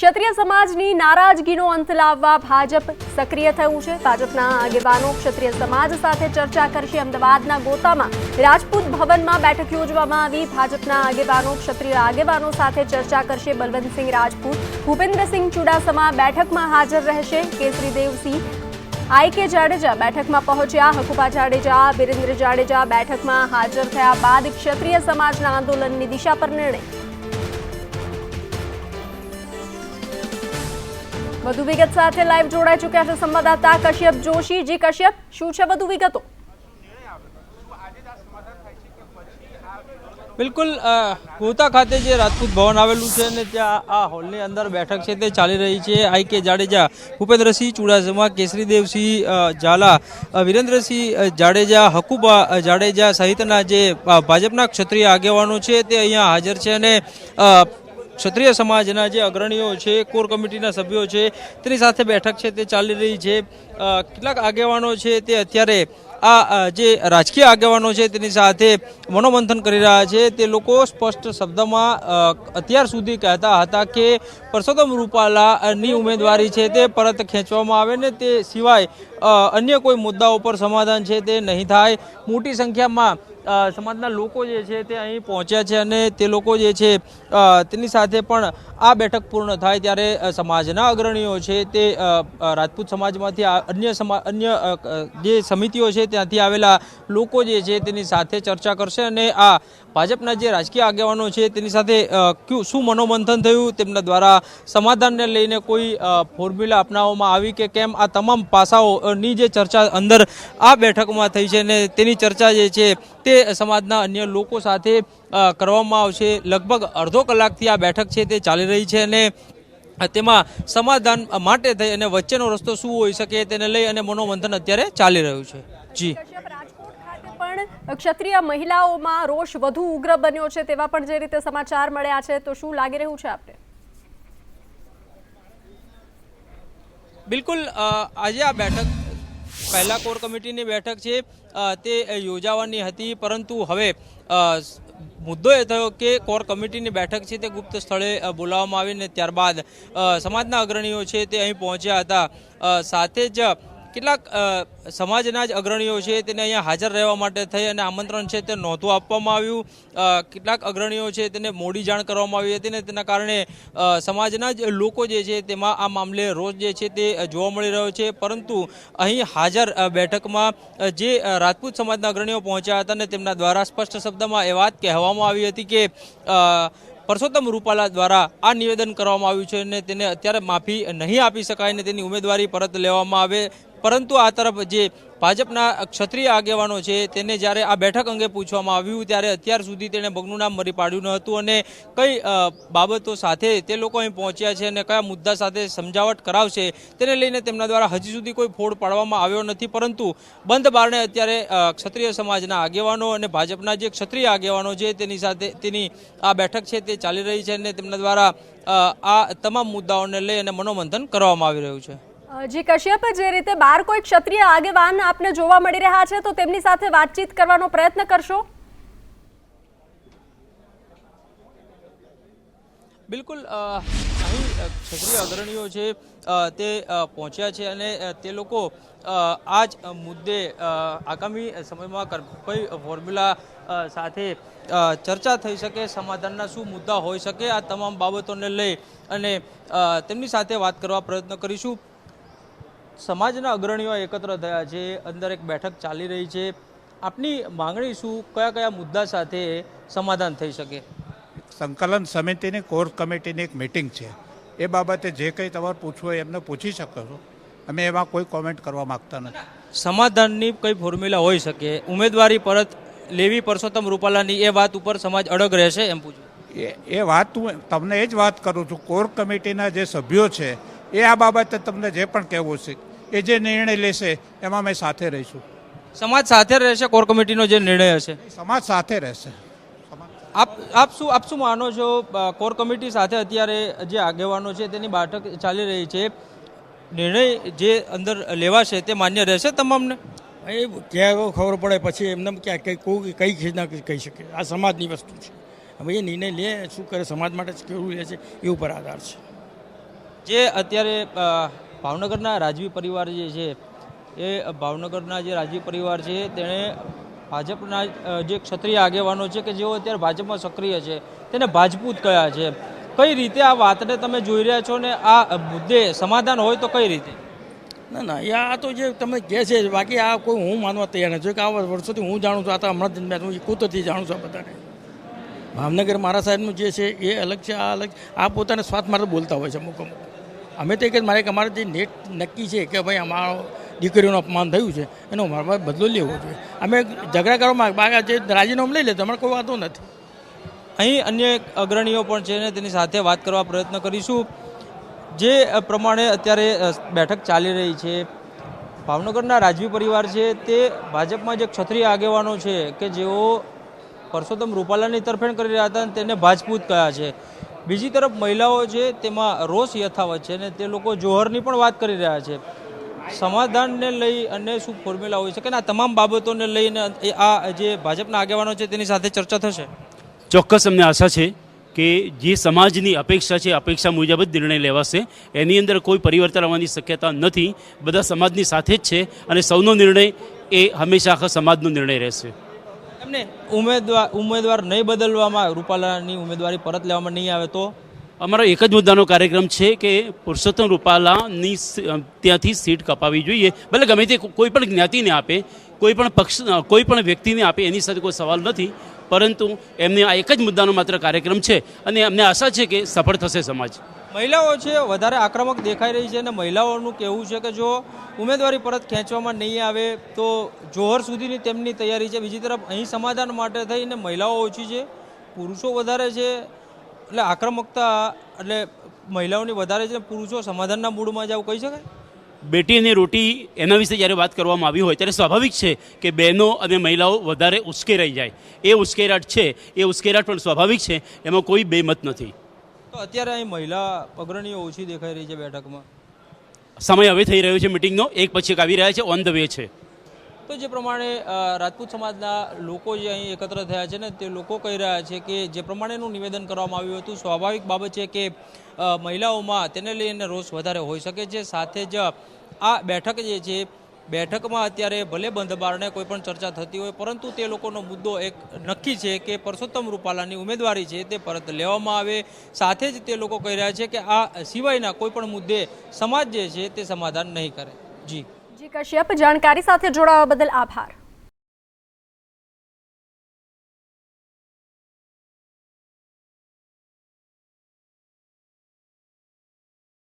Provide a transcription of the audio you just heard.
ક્ષત્રિય સમાજની નારાજગીનો અંત લાવવા ભાજપ સક્રિય થયું છે. ભાજપના આગેવાનો ક્ષત્રિય સમાજ સાથે ચર્ચા કરશે. અમદાવાદના ગોતામાં રાજપૂત ભવનમાં બેઠક યોજવામાં આવી. ભાજપના આગેવાનો ક્ષત્રિય આગેવાનો સાથે ચર્ચા કરશે. બલવંતસિંહ રાજપૂત, ભૂપેન્દ્રસિંહ ચુડાસમા બેઠકમાં હાજર રહેશે. કેસરી દેવસિંહ આઈકે જાડેજા બેઠકમાં પહોંચ્યા. હકુબા જાડેજા વિરેન્દ્ર જાડેજા બેઠકમાં હાજર થયા બાદ ક્ષત્રિય સમાજના આંદોલનની દિશા પર નિર્ણય વધુ વિગત સાથે લાઈવ જોડાઈ ચૂક્યા છે સંવાદદાતા કશ્યપ જોશી. જી કશ્યપ, શું છે વધુ વિગતો? બિલકુલ ગોતા ખાતે જે રાજપૂત ભવન આવેલું છે ને ત્યાં આ હોલની અંદર બેઠક છે તે ચાલી રહી છે. આઈ કે જાડેજા, ભૂપેન્દ્રસિંહ ચુડાસમા, કેસરીદેવસિંહ ઝાલા વિરેન્દ્રસિંહ જાડેજા, હકુબા જાડેજા સહિતના જે ભાજપના ક્ષત્રિય આગેવાનો છે તે અહીંયા હાજર છે અને ક્ષત્રિય સમાજના જે અગ્રણીઓ છે, કોર કમિટીના સભ્યો છે, તેની સાથે બેઠક છે, તે ચાલી રહી છે. કેટલાક આગેવાનો છે, તે અત્યારે આ જે રાજકીય આગેવાનો છે, તેની સાથે મનોમંથન કરી રહ્યા છે. તે લોકો સ્પષ્ટ શબ્દમાં અત્યાર સુધી કહેતા હતા કે પરસોત્તમ રૂપાલાની ઉમેદવારી છે, તે પરત ખેંચવામાં આવે ને તે સિવાય અન્ય કોઈ મુદ્દાઓ પર સમાધાન છે, તે નહીં થાય. મોટી સંખ્યામાં સમાજના લોકો જે છે તે અહીં પહોંચ્યા છે અને તે લોકો જે છે તેની સાથે પણ આ બેઠક પૂર્ણ થાય ત્યારે સમાજના અગ્રણીઓ છે તે રાજપૂત સમાજમાંથી અન્ય સમા, અન્ય જે સમિતિઓ છે ત્યાંથી આવેલા લોકો જે છે તેની સાથે ચર્ચા કરશે અને આ ભાજપના જે રાજકીય આગેવાનો છે તેની સાથે શું મનોમંથન થયું તેમના દ્વારા સમાધાનને લઈને કોઈ ફોર્મ્યુલા અપનાવવામાં આવી કે કેમ? આ તમામ પાસાઓની જે ચર્ચા અંદર આ બેઠકમાં થઈ છે અને તેની ચર્ચા જે છે તે સમાજના અન્ય લોકો સાથે કરવામાં આવશે. લગભગ અડધો કલાકથી આ બેઠક છે તે ચાલી રહી છે અને તેમાં સમાધાન માટે થઈ અને વચ્ચેનો રસ્તો શું હોઈ શકે તેને લઈ અને મનોમંથન અત્યારે ચાલી રહ્યું છે. જી. પણ ક્ષત્રિય મહિલાઓમાં રોષ વધુ ઉગ્ર બન્યો છે તેવા પણ જે રીતે સમાચાર મળ્યા છે. તો શું લાગી રહ્યું છે આપને? બિલકુલ આજે આ બેઠક પહેલા કોર કમિટીની બેઠક છે તે યોજાવાની હતી, પરંતુ હવે મુદ્દો એ થયો કે કોર કમિટીની બેઠક છે તે ગુપ્ત સ્થળે બોલાવવામાં આવીને ત્યારબાદ સમાજના અગ્રણીઓ છે તે અહીં પહોંચ્યા હતા. સાથે જ કેટલાક સમાજના જ અગ્રણીઓ છે તેને અહીંયા હાજર રહેવા માટે થઈ અને આમંત્રણ છે તે નહોતું આપવામાં આવ્યું. કેટલાક અગ્રણીઓ છે તેને મોડી જાણ કરવામાં આવી હતી ને તેના કારણે સમાજના જ લોકો જે છે તેમાં આ મામલે રોજ જે છે તે જોવા મળી રહ્યો છે. પરંતુ અહીં હાજર બેઠકમાં જે રાજપૂત સમાજના અગ્રણીઓ પહોંચ્યા હતા ને તેમના દ્વારા સ્પષ્ટ શબ્દમાં એ વાત કહેવામાં આવી હતી કે પરસોત્તમ રૂપાલા દ્વારા આ નિવેદન કરવામાં આવ્યું છે અને તેને અત્યારે માફી નહીં આપી શકાય ને તેની ઉમેદવારી પરત લેવામાં આવે પરંતુ આ તરફ જે ભાજપના ક્ષત્રિય આગેવાનો છે, તેને જ્યારે આ બેઠક અંગે પૂછવામાં આવ્યું, ત્યારે અત્યાર સુધી તેણે બગનું નામ મરી પાડ્યું ન હતું અને કઈ બાબતો સાથે તે લોકો અહીં પહોંચ્યા છે અને કયા મુદ્દા સાથે સમજાવટ કરાવશે, તેને લઈને તેમના દ્વારા હજી સુધી કોઈ ફોડ પાડવામાં આવ્યો નથી. પરંતુ બંધ બારણે અત્યારે ક્ષત્રિય સમાજના આગેવાનો અને ભાજપના જે ક્ષત્રિય આગેવાનો છે, તેની સાથે, તેની આ બેઠક છે તે ચાલી રહી છે અને તેમના દ્વારા આ તમામ મુદ્દાઓને લઈ અને મનોમંથન કરવામાં આવી રહ્યું છે. જી કશ્યપ, જે રીતે બાર કોઈ ક્ષત્રિય આગેવાન આપને જોવા મળી રહ્યા છે, તો તેમની સાથે વાતચીત કરવાનો પ્રયત્ન કરશો? બિલકુલ અહીં ક્ષત્રિય અગ્રણીઓ છે તે પહોંચ્યા છે અને તે લોકો આ જ મુદ્દે આગામી સમયમાં કઈ ફોર્મ્યુલા સાથે ચર્ચા થઈ શકે, સમાધાનના શું મુદ્દા હોઈ શકે, આ તમામ બાબતોને લઈ અને તેમની સાથે વાત કરવા પ્રયત્ન કરીશું. સમાજના અગ્રણીઓ એકત્ર થયા છે અંદર એક બેઠક ચાલી રહી છે. આપની માંગણી શું? કયા કયા મુદ્દા સાથે સમાધાન થઈ શકે? સંકલન સમિતિની કોર કમિટીની એક મિટિંગ છે. એ બાબતે જે કંઈ તમારે પૂછવું હોય એમને પૂછી શકો છો. અમે એમાં કોઈ કોમેન્ટ કરવા માગતા નથી. સમાધાનની કઈ ફોર્મ્યુલા હોઈ શકે? ઉમેદવારી પરત લેવી પરસોત્તમ રૂપાલાની એ વાત ઉપર સમાજ અડગ રહેશે એમ પૂછું. એ એ વાત હું તમને એ જ વાત કરું છું. કોર કમિટીના જે સભ્યો છે એ આ બાબતે તમને જે પણ કહેવું છે એ જે નિર્ણય લેશે એમાં અમે સાથે રહીશું. સમાજ સાથે રહેશે કોર કમિટીનો જે નિર્ણય હશે? સમાજ સાથે રહેશે. આપ આપ શું આપ શું માનો છો કોર કમિટી સાથે અત્યારે જે આગેવાનો છે તેની બેઠક ચાલી રહી છે નિર્ણય જે અંદર લેવાશે તે માન્ય રહેશે તમામને? એ ક્યાં ખબર પડે પછી એમને ક્યાં કઈ કોઈ કઈ રીતના કહી શકે. આ સમાજની વસ્તુ છે. હવે એ નિર્ણય લે શું કરે સમાજ માટે કેવું લે છે એ ઉપર આધાર છે. જે અત્યારે ભાવનગરના રાજવી પરિવાર જે છે, એ ભાવનગરના જે રાજવી પરિવાર છે, તેણે ભાજપના જે ક્ષત્રિય આગેવાનો છે કે જેઓ અત્યારે ભાજપમાં સક્રિય છે, તેને ભાજપૂત કયા છે? કઈ રીતે આ વાતને તમે જોઈ રહ્યા છો ને આ મુદ્દે સમાધાન હોય તો કઈ રીતે? ના ના, એ આ તો જે તમે કહે છે, બાકી આ કોઈ હું માનવા તૈયાર નથી. કે આ વર્ષોથી હું જાણું છું, આ તો હમણાં જ મેં કુદરતી જાણું છું બધાને. ભાવનગર મારા સાહેબનું જે છે, એ અલગ છે, આ અલગ, આ પોતાને સ્વાર્થ માટે બોલતા હોય છે અમુક અમુક. અમે તો એક જ મારે કે અમારે જે નેટ નક્કી છે કે ભાઈ અમારો દીકરીઓનું અપમાન થયું છે, એનો મારા બદલો લેવો જોઈએ. અમે ઝઘડા કરવામાં જે રાજીનામું લઈ લે, તો અમારે કોઈ વાંધો નથી. અહીં અન્ય અગ્રણીઓ પણ છે ને તેની સાથે વાત કરવા પ્રયત્ન કરીશું. જે પ્રમાણે અત્યારે બેઠક ચાલી રહી છે. ભાવનગરના રાજવી પરિવાર છે તે ભાજપમાં જે ક્ષત્રિય આગેવાનો છે કે જેઓ પરસોત્તમ રૂપાલાની તરફેણ કરી રહ્યા હતા તેને ભાજપૂત કયા છે. બીજી તરફ મહિલાઓ છે તેમાં રોષ યથાવત છે ને તે લોકો જોહરની પણ વાત કરી રહ્યા છે. સમાધાનને લઈ અને શું ફોર્મ્યુલા હોઈ શકે? ને આ તમામ બાબતોને લઈને આ જે ભાજપના આગેવાનો છે તેની સાથે ચર્ચા થશે. ચોક્કસ અમને આશા છે કે જે સમાજની અપેક્ષા છે, અપેક્ષા મુજબ જ નિર્ણય લેવાશે. એની અંદર કોઈ પરિવર્તન આવવાની શક્યતા નથી. બધા સમાજની સાથે જ છે અને સૌનો નિર્ણય એ હંમેશા આખા સમાજનો નિર્ણય રહેશે. એમને ઉમેદવાર ઉમેદવાર નહીં બદલવામાં રૂપાલાની ઉમેદવારી પરત લેવામાં નહીં આવે તો? અમારો એક જ મુદ્દાનો કાર્યક્રમ છે કે પુરુષોત્તમ રૂપાલાની ત્યાંથી સીટ કપાવી જોઈએ. ભલે ગમે તે કોઈ પણ જ્ઞાતિને આપે, કોઈ પણ પક્ષ કોઈ પણ વ્યક્તિને આપે, એની સાથે કોઈ સવાલ નથી. પરંતુ એમને આ એક જ મુદ્દાનો માત્ર કાર્યક્રમ છે. અને અમને આશા છે કે સફળ થશે સમાજ. મહિલાઓ છે, વધારે આક્રમક દેખાઈ રહી છે અને મહિલાઓનું કહેવું છે કે જો ઉમેદવારી પરત ખેંચવામાં નહીં આવે, તો જોહર સુધીની તેમની તૈયારી છે. બીજી તરફ અહીં સમાધાન માટે થઈને મહિલાઓ ઓછી છે, પુરુષો વધારે છે, એટલે આક્રમકતા, એટલે મહિલાઓની વધારે છે, પુરુષો સમાધાનના મૂડમાં આવું કહી શકાય? બેટી અને રોટી એના વિશે જ્યારે વાત કરવામાં આવી હોય, ત્યારે સ્વાભાવિક છે કે બહેનો અને મહિલાઓ વધારે ઉશ્કેરાઈ જાય. એ ઉશ્કેરાટ છે, એ ઉશ્કેરાટ પણ સ્વાભાવિક છે, એમાં કોઈ બેમત નથી. તો અત્યારે અહીં મહિલા અગ્રણીઓ ઓછી દેખાઈ રહી છે બેઠકમાં. સમય હવે થઈ રહ્યો છે મિટિંગનો. એક પછી એક આવી રહ્યા છે. ઓન ધ વે છે. તો જે પ્રમાણે રાજપૂત સમાજના લોકો જે અહીં એકત્ર થયા છે ને તે લોકો કહી રહ્યા છે કે જે પ્રમાણેનું નિવેદન કરવામાં આવ્યું હતું સ્વાભાવિક બાબત છે કે મહિલાઓમાં તેને લઈને રોષ વધારે હોઈ શકે છે. સાથે જ આ બેઠક જે છે બેઠકમાં અત્યારે ભલે બંધ બારણે કોઈ પણ ચર્ચા થતી હોય, પરંતુ તે લોકોનો મુદ્દો એક નક્કી છે કે પરસોત્તમ રૂપાલાની ઉમેદવારી છે તે પરત લેવામાં આવે. સાથે જ તે લોકો કહી રહ્યા છે કે આ સિવાયના કોઈ પણ મુદ્દે સમાજ જે છે તે સમાધાન નહીં કરે. જી. જી, કશ્યપ, જાણકારી સાથે જોડાવા બદલ આભાર.